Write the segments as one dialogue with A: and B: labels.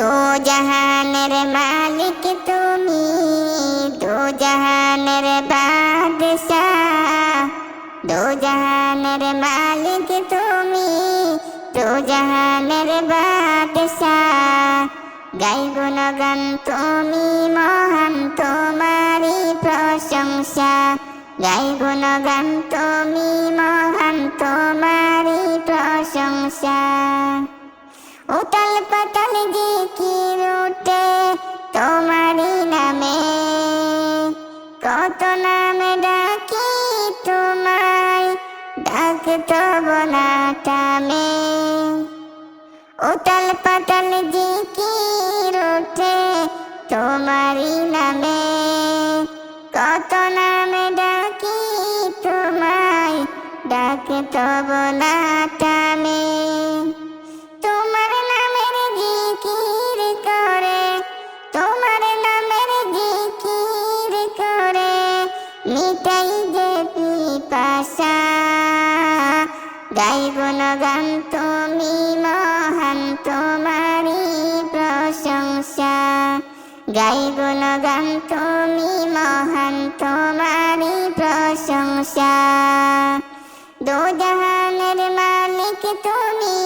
A: দু জাহানের মালিক তুমি, দু জাহানের বাদশাহ। দু জাহানের মালিক তুমি, দু জাহানের বাদশাহ। গাই গুণগান তুমি, মহান তোমারি প্রশংসা। গাই গুণগান তুমি, মহান তোমারি প্রশংসা। উতাল পাতাল জিকির নামে, কত নামে ডাকি তোমায়, ডাক তব না থামে তোমার নামের জিকির করে, তোমার নামের জিকির করে, মিটাই যে পিপাসা। গাই গুণগান তুমি মহান গাই গুণগান তুমি মহান তোমারি প্রশংসা। দো জাহানের মালিক তুমি,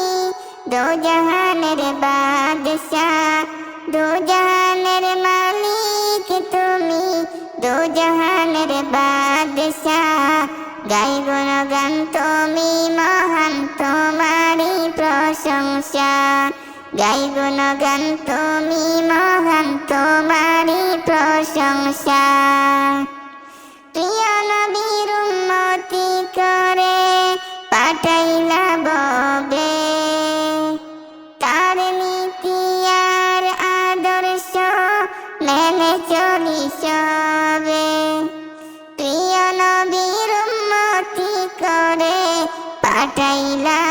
A: দো জাহানের বাদশাহ। দো জাহানের মালিক তুমি, দো জাহানের বাদশাহ। গাই গুণগান তুমি মহান তোমারি প্রশংসা। গাই গুণগান তুমি মহান তোমারি প্রশংসা। প্রিয় নবীর উন্নতি করে পাঠাইলা ববে। তার নীতি আর আদর্শ মেনে চলি সবে প্রিয় নবীর উন্নতি করে পাঠাইলা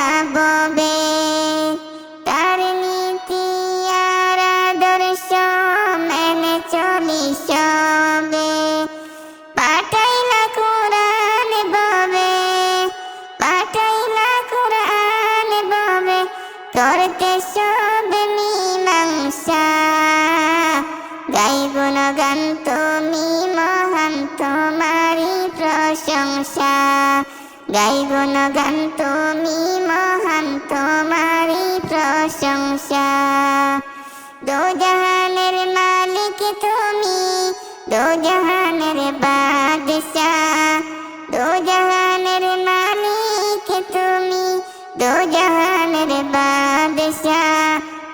A: করতে সব মীমাংসা। গাই গুণগান তুমি মহান তোমারি প্রশংসা। গাই গুণগান তুমি মহান তোমারি প্রশংসা। দো জাহানের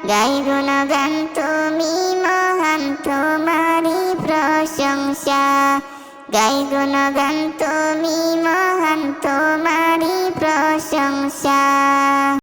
A: গাইব না গান তুমি মহান তোমারি প্রশংসা। গাইব না তুমি মহান তোমারি প্রশংসা।